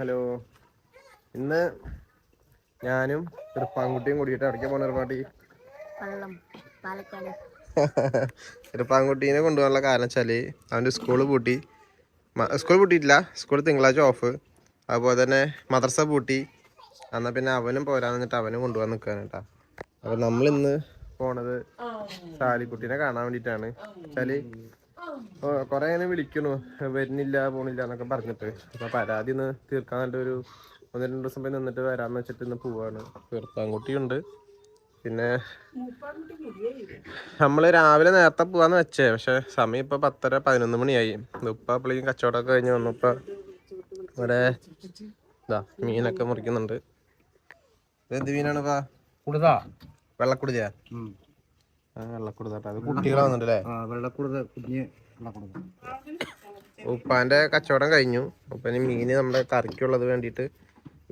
Hello. ഇന്ന് ഞാനും ഇറുപ്പാൻകുട്ടിയും കൂടിയിട്ട് ഇടയ്ക്ക് പോണ പാലക്കാട്. ഇറുപ്പാൻകുട്ടീനെ കൊണ്ടുപോകാനുള്ള കാരണം വെച്ചാൽ അവന്റെ സ്കൂൾ പൂട്ടി. സ്കൂൾ പൂട്ടിയിട്ടില്ല. സ്കൂൾ തിങ്കളാഴ്ച ഓഫ്. അതുപോലെ തന്നെ മദർസ പൂട്ടി. എന്നാൽ പിന്നെ അവനും പോരാന്ന് വെച്ചിട്ട് അവനും കൊണ്ടുപോകാൻ നിൽക്കുകയാണ് കേട്ടാ. അപ്പൊ നമ്മൾ ഇന്ന് പോണത് സാലിക്കുട്ടീനെ കാണാൻ വേണ്ടിയിട്ടാണ്. വെച്ചാൽ കൊറേ അങ്ങനെ വിളിക്കണു. വരുന്നില്ല പോണില്ല എന്നൊക്കെ പറഞ്ഞിട്ട്. അപ്പൊ പരാതി ഒന്ന് തീർക്കാൻ ഒരു ഒന്ന് രണ്ട് ദിവസം പോയി നിന്നിട്ട് വരാന്ന് വെച്ചിട്ട് ഇന്ന് പോവാണ്. തീർത്താൻകുട്ടിയുണ്ട്. പിന്നെ നമ്മൾ രാവിലെ നേരത്തെ പോവാന്ന് വെച്ചേ. പക്ഷെ സമയം ഇപ്പൊ പത്തര പതിനൊന്ന് മണിയായി. ഉപ്പ അപ്പോഴേക്കും കച്ചവടമൊക്കെ കഴിഞ്ഞ് വന്നപ്പോ ഇവിടെ ഇതാ മീനൊക്കെ മുറിക്കുന്നുണ്ട്. എന്ത് മീനാണ് വെള്ളക്കുടിയാ? കുടുതാ വെള്ളക്കുടുതിയാ ഉപ്പാന്റെ കച്ചവടം കഴിഞ്ഞു. ഉപ്പന് മീന് നമ്മുടെ കറിക്കുള്ളത് വേണ്ടിട്ട്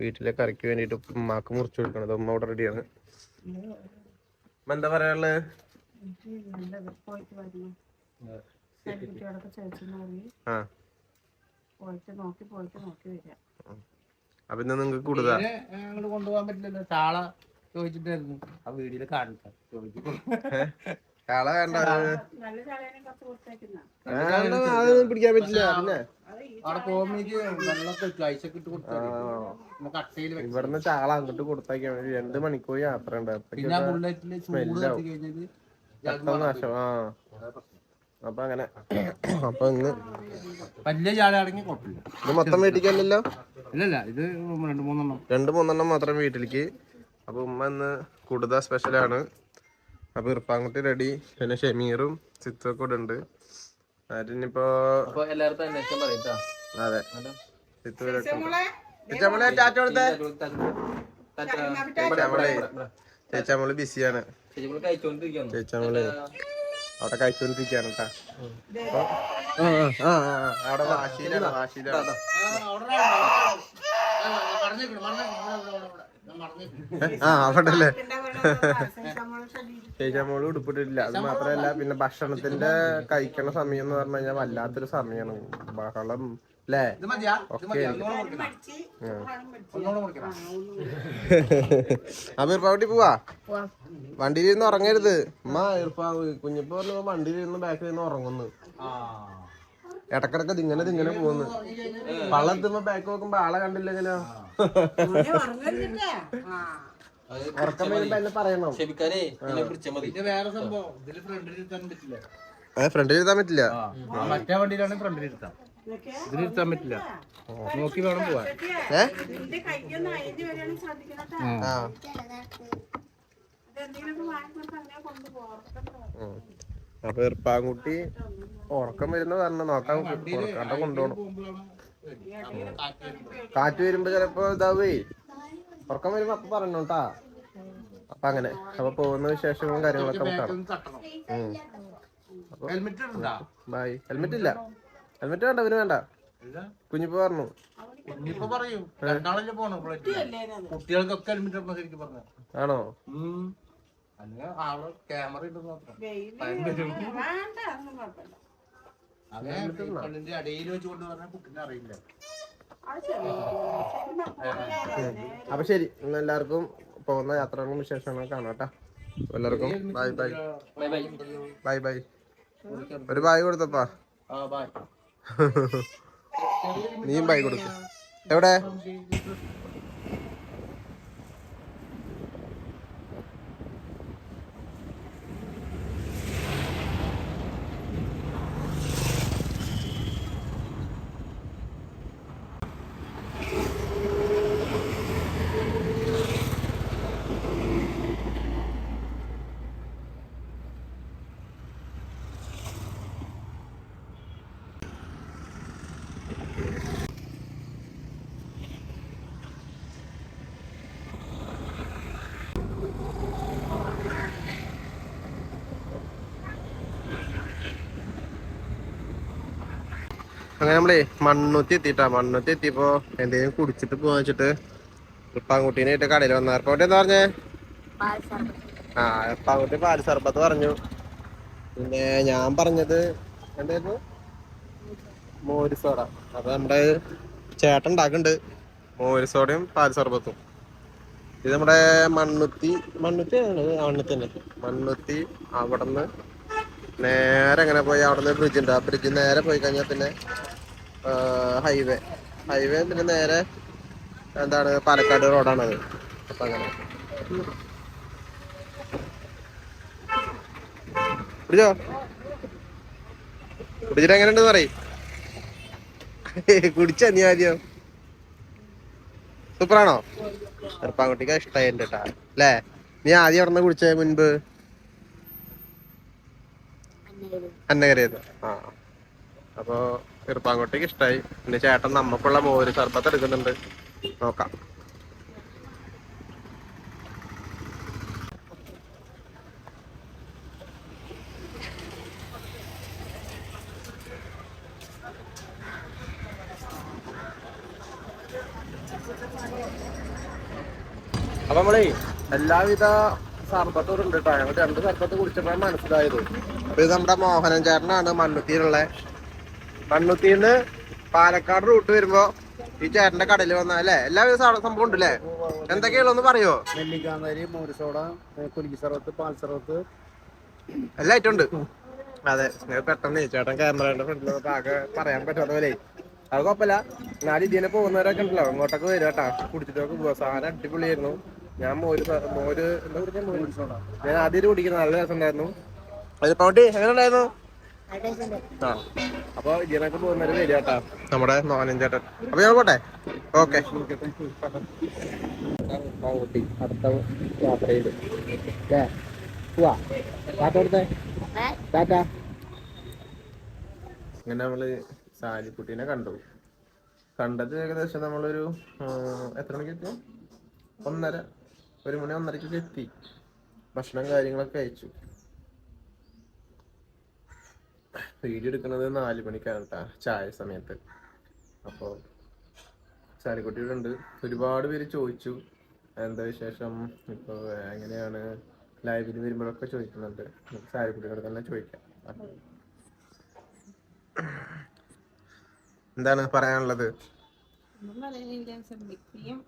വീട്ടിലെ കറിക്ക് വേണ്ടിട്ട് ഉമ്മാക്ക് മുറിച്ചു കൊടുക്കണത്. ഉമ്മ അവിടെ റെഡിയാണ് എന്താ പറയാനുള്ളത് അപ്പൊ ഇന്ന് നിങ്ങക്ക് കൂടുതലാ? അങ്ങോട്ട് കൊണ്ടുപോകാൻ പറ്റില്ലല്ലോ. ചാള ചോദിച്ചിട്ടായിരുന്നു ആ വീഡിയോയിൽ കാണിക്കാം. ചോദിച്ചു വേണ്ട. അതൊന്നും പിടിക്കാൻ പറ്റില്ല. പിന്നെ. അവിടെ പോകുമ്പോഴേക്ക് വെള്ളമൊക്കെ വെച്ചു ഐസൊക്കെ ഇട്ട് കൊടുത്താൽ നമുക്ക് ഇവിടുന്ന് ചാള അങ്ങോട്ട് കൊടുത്തേക്കാൻ മതി രണ്ട് മണിക്കൂർ യാത്ര ഉണ്ട്. പിന്നെ ബുള്ളറ്റിൽ ചൂട് നാശം. ആ. അപ്പൊ അങ്ങനെ. അപ്പൊ ഇന്ന് വലിയ ചാളയാണെങ്കിൽ കുഴപ്പമില്ല. ഇത് മൊത്തം മേടിക്കാനില്ലല്ലോ ഇല്ലല്ല ഇത് രണ്ട് മൂന്നെണ്ണം. രണ്ട് മൂന്നെണ്ണം മാത്രം വീട്ടിലേക്ക്. അപ്പൊ ഉമ്മ ഇന്ന് കൂടുതൽ സ്പെഷ്യലാണ് അപ്പോൾ ഇർപ്പാങ്കുട്ടി റെഡി പിന്നെ ഷെമീറും സിത്തും കൂടെ ഇവിടെ ഉണ്ട്. അന്വേഷണം അതെ. ചേച്ചാമ്മളെ ടാറ്റ കൊടുത്തേ. ചേച്ചാമ്മളെ ചേച്ചാമ്മൾ ബിസിയാണ് ചേച്ചാമ്മൾ അവിടെ കഴിച്ചോണ്ടിരിക്കാണ് കേട്ടാ അപ്പൊ ആ, ആ, ആ, ആ, അവിടെ വാശിയിലാണ് വാശിയിലാണ്. ആ അവിടെ അല്ലേ ചേച്ചാമ്മോൾ ഉടുപ്പിട്ടിട്ടില്ല. അത് മാത്രല്ല പിന്നെ ഭക്ഷണത്തിന്റെ കഴിക്കണ സമയം എന്ന് പറഞ്ഞു കഴിഞ്ഞാൽ വല്ലാത്തൊരു സമയമാണ് ബഹളം അല്ലേ ഓക്കെ അപ്പൊ ഇർപ്പാവട്ടി പോവാ? വണ്ടിയിൽ ഇരുന്ന് ഉറങ്ങരുത്. ഉമ്മ ഇർപ്പാവ് കുഞ്ഞിപ്പോ പറഞ്ഞു വണ്ടിയിൽ ഇരുന്ന് ബാക്കിൽ ഇരുന്ന് ഉറങ്ങുന്നു. ഇടക്കിടക്ക് ഇതിങ്ങനെ ഇതിങ്ങനെ പോകുന്നു. വള്ളത്തുമ്പോ ബാക്ക് നോക്കുമ്പോ ആളെ കണ്ടില്ലെങ്കിലോ? ഉറക്കം വരുമ്പോ എന്നെ പറയണം. പിന്നെ വേറെ സംഭവം ഇതിൽ ഫ്രണ്ടിൽ ഇരുത്താൻ പറ്റില്ല. അതെ ഫ്രണ്ടിൽ ഇരുത്താൻ പറ്റില്ല? ആ, മറ്റേ വണ്ടിയിലാണെങ്കിൽ ഫ്രണ്ടിൽ ഇരുത്താം. ഇതിൽ ഇരുത്താൻ പറ്റില്ല. നോക്കി വേണം പോവാൻ. ഏ? അപ്പൊ ഇർപ്പാൻകുട്ടി ഉറക്കം വരുന്ന പറഞ്ഞ നോക്കാൻ ഉറക്കാണ്ട കൊണ്ടുപോകണം കാറ്റ് വരുമ്പോ ചിലപ്പോ ഇതാവേ. ഉറക്കം വരുമ്പോ അപ്പൊ പറഞ്ഞോട്ടാ അപ്പൊ അങ്ങനെ. അപ്പൊ പോകുന്ന വിശേഷങ്ങളും കാര്യങ്ങളൊക്കെ നമുക്ക് കാണാം. തട്ടണം ഉം. ഹെൽമെറ്റ് ബൈ ഹെൽമെറ്റ് ഇല്ല. ഹെൽമെറ്റ് വേണ്ട ഇവന് വേണ്ട. കുഞ്ഞിപ്പോ പറഞ്ഞു. ആണോ? അല്ലെങ്കിൽ ആൾ ക്യാമറ ഇടുന്ന മാത്രം. വേണ്ട അതൊന്നും കുഴപ്പമില്ല. അതെ പെണ്ണിന്റെ അടിയിൽ വെച്ച് കൊണ്ട് പറഞ്ഞാൽ കുട്ടിനെ അറിയില്ല. അപ്പൊ ശരി. ഇന്ന് എല്ലാവർക്കും പോകുന്ന യാത്രകളും വിശേഷങ്ങളും കാണാം കേട്ടാ. എല്ലാവർക്കും ബൈ ബൈ. Bye bye. ഒരു ബായ് കൊടുത്തപ്പാ? ആ ബൈ. നീയും ബായ് കൊടുക്കും. എവിടെ? അങ്ങനെ നമ്മളേ മണ്ണുത്തി എത്തിട്ടാ. മണ്ണുത്തി എത്തിയപ്പോ എന്തെങ്കിലും കുടിച്ചിട്ട് പോവാ വെച്ചിട്ട് ഇപ്പാങ്കുട്ടീനായിട്ട് കടയിൽ വന്ന എന്താ പറഞ്ഞേ? ആ ഇപ്പാങ്കുട്ടി പാൽ സർബത്ത് പറഞ്ഞു. പിന്നെ ഞാൻ പറഞ്ഞത് എന്തായിരുന്നു? മോര് സോഡ. അപ്പൊ നമ്മുടെ ചേട്ടൻ ഉണ്ടാക്കുന്നുണ്ട് മോര് സോഡയും പാൽ സർബത്തും ഇത് നമ്മുടെ മണ്ണുത്തി മണ്ണുത്തി മണ്ണുത്തി തന്നെ മണ്ണുത്തി അവിടുന്ന് നേരെ അങ്ങനെ പോയി അവിടുന്ന് ബ്രിഡ്ജ് ഉണ്ട്. ആ ബ്രിഡ്ജ് നേരെ പോയി കഴിഞ്ഞാൽ പിന്നെ ഹൈവേ ഹൈവേ പിന്നെ നേരെ എന്താണ് പാലക്കാട് റോഡാണത് അപ്പൊ അങ്ങനെ. കുടിച്ചോ കുടിച്ചിട്ട് എങ്ങനെയുണ്ടെന്ന് പറയും. കുടിച്ച നീ ആദ്യം. സൂപ്പറാണോ ചെറുപ്പാൻകുട്ടിക്ക് ഇഷ്ടമായി അല്ലേ? നീ ആദ്യം അവിടെ നിന്ന് കുടിച്ചേ മുൻപ്? അന്നകരയത് ആ. അപ്പോ ചെറുപ്പാങ്കുട്ടിക്ക് ഇഷ്ടമായി പിന്നെ ചേട്ടൻ നമ്മക്കുള്ള മോര് സർബത്ത് എടുക്കുന്നുണ്ട്. നോക്കാം. അപ്പൊ നമ്മളേ എല്ലാവിധ സർബത്തും ഉണ്ട് കേട്ടോ ഞങ്ങൾ രണ്ട് സർബത്ത് കുടിച്ചപ്പോഴാണ് മനസ്സിലായത്. അപ്പൊ ഇത് നമ്മുടെ മോഹനൻ ചേട്ടനാണ് മണ്ണുത്തിയിലുള്ള. മണ്ണുത്തിന്ന് പാലക്കാട് റൂട്ട് വരുമ്പോ ഈ ചേട്ടന്റെ കടയിൽ വന്ന അല്ലേ? എല്ലാവിധ സംഭവം ഉണ്ട് അല്ലേ എന്തൊക്കെയുള്ളതെന്ന് പറയോ? നെല്ലിക്കാന്തരി മോരിസോട കുലുക്കി സർവത്ത് പാൽ സർവത്ത് എല്ലാ ഐറ്റം ഉണ്ട്. അതെ പെട്ടെന്ന് ചേട്ടൻ ക്യാമറയുടെ ഫ്രണ്ടിൽ ആകെ പറയാൻ പറ്റാത്ത പോലെ. അത് കുഴപ്പമില്ല. എന്നാലും ഇതിനെ പോകുന്നവരൊക്കെ ഉണ്ടല്ലോ. അങ്ങോട്ടൊക്കെ വരും കേട്ടാ. കുടിച്ചിട്ടൊക്കെ പോവാ. സാധനം അടിപൊളിയായിരുന്നു. ഞാൻ മോര് മോര് എന്താ കുടിക്കാൻ മോര്. ഞാൻ ആദ്യം കുടിക്കുന്നത് നല്ല രസം ഉണ്ടായിരുന്നു അതിപ്പൗട്ടി എങ്ങനെ ഉണ്ടായിരുന്നു ആ. അപ്പൊ ഇതിനൊക്കെ പോകുന്നൊരു വരും കേട്ടാ. നമ്മുടെ നോനഞ്ചേട്ടൻ ചേട്ടൻ അപ്പൊ ഞാൻ പോട്ടെ? ഓക്കെ. അടുത്ത യാത്രയിൽ അങ്ങനെ നമ്മൾ സാലിക്കുട്ടീനെ കണ്ടു. കണ്ടത് ഏകദേശം നമ്മളൊരു എത്ര മണിക്ക് എത്തി? ഒന്നര. ഒരു മണി ഒന്നരക്കൊക്കെ എത്തി. ഭക്ഷണം കാര്യങ്ങളൊക്കെ അയച്ചു വീഡിയോ എടുക്കുന്നത് നാല് മണിക്കാണ് കേട്ടോ ചായ സമയത്ത്. അപ്പോൾ ചാലിക്കുട്ടിയുണ്ട്. ഒരുപാട് പേര് ചോദിച്ചു. എന്താ വിശേഷം? ഇപ്പോൾ എങ്ങനെയാണ്? ലൈവിൽ വരുമ്പോഴൊക്കെ ചോദിക്കുന്നുണ്ട്. ചാലിക്കുട്ടിയുടെ തന്നെ ചോദിക്കാം. എന്താണ് പറയാനുള്ളത്? ഒന്നും പറയാനില്ല കുട്ടിയും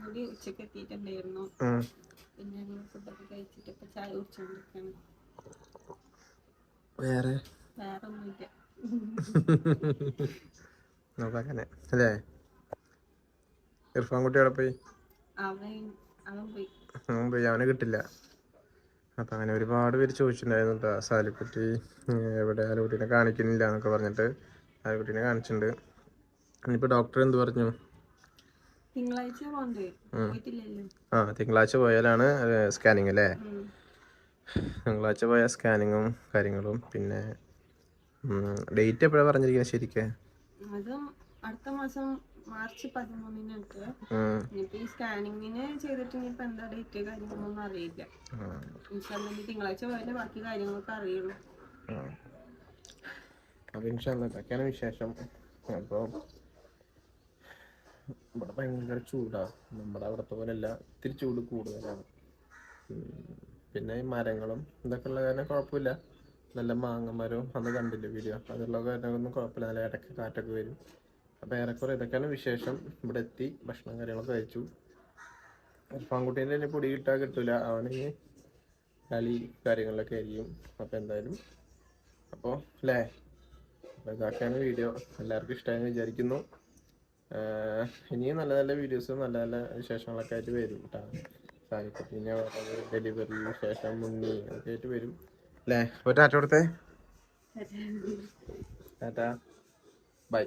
കൂടി ഉച്ചയ്ക്ക് എത്തിയിട്ടുണ്ടായിരുന്നു. ഉം. പിന്നെ ഞങ്ങൾ ഫുഡൊക്കെ കഴിച്ചിട്ട് ഇപ്പൊ ചായ കുടിച്ചോണ്ടിരിക്കാണ്. വേറെ? വേറെ ഒന്നുമില്ല നോക്കാനെ അല്ലേ? ഇർഫാൻ കുട്ടി അവിടെ പോയി. അവൻ പോയി അവനെ കിട്ടില്ല. അപ്പൊ അങ്ങനെ ഒരുപാട് പേര് ചോദിച്ചിട്ടുണ്ടായിരുന്നു കേട്ടോ സാലിക്കുട്ടി എവിടെ ആലുകുട്ടീനെ കാണിക്കുന്നില്ല എന്നൊക്കെ പറഞ്ഞിട്ട് ആലുകുട്ടീനെ കാണിച്ചിട്ടുണ്ട്. ഇനിയിപ്പോ ഡോക്ടർ എന്ത് പറഞ്ഞു? ആ തിങ്കളാഴ്ച പോയാലാണ് സ്കാനിങ് അല്ലേ. തിങ്കളാഴ്ച പോയാൽ സ്കാനിങ്ങും കാര്യങ്ങളും പിന്നെ ഡേറ്റ് എപ്പോഴാ പറഞ്ഞിരിക്കുന്നത് ശരിക്ക്? അടുത്ത മാസം മാർച്ച് പതിമൂന്നിനൊക്കെ. ഉം. ഇനിയിപ്പോ ഈ സ്കാനിങ്ങിന് ചെയ്തിട്ട് ഇനിയിപ്പോ എന്താ ഡേറ്റ് കാര്യങ്ങളൊന്നും അറിയില്ല. തിങ്കളാഴ്ച പോയാലേ ബാക്കി കാര്യങ്ങളൊക്കെ അറിയുള്ളൂ. ആ. അപ്പൊ ഇൻഷാല്ല ഇതൊക്കെയാണ് വിശേഷം. അപ്പൊ ഇവിടെ ഭയങ്കര ചൂടാ. നമ്മുടെ അവിടത്തെ പോലെയല്ല ഇത്തിരി ചൂട് കൂടുതലാണ്. പിന്നെ ഈ മരങ്ങളും ഇതൊക്കെ ഉള്ള കാരണം കുഴപ്പമില്ല. നല്ല മാങ്ങ മരവും അന്ന് കണ്ടില്ലേ വീഡിയോ അതുള്ള കാരണമൊന്നും കുഴപ്പമില്ല. നല്ല ഇടയ്ക്ക് കാറ്റൊക്കെ വരും. അപ്പൊ ഏറെക്കുറെ ഇതൊക്കെയാണ് വിശേഷം. ഇവിടെ എത്തി ഭക്ഷണം കാര്യങ്ങളൊക്കെ കഴിച്ചു. ഇർഫാൻകുട്ടീന്റെ തന്നെ പൊടി കിട്ടാൻ കിട്ടൂല. അവന് കളി കാര്യങ്ങളിലൊക്കെ ആയിരിക്കും. അപ്പൊ എന്തായാലും അപ്പോൾ അല്ലേ? അപ്പോൾ ഇതൊക്കെയാണ് വീഡിയോ എല്ലാവർക്കും ഇഷ്ടമായെന്ന് വിചാരിക്കുന്നു. ഇനിയും നല്ല നല്ല വീഡിയോസും നല്ല നല്ല വിശേഷങ്ങളൊക്കെ ആയിട്ട് വരും കേട്ടോ സാനിക്കുട്ടീനെ ഡെലിവറി വിശേഷം മുന്നി ഒക്കെ ആയിട്ട് വരും. അല്ലേ ഒരു ടാറ്റ കൊടുത്തേ. ടാറ്റ. ബൈ.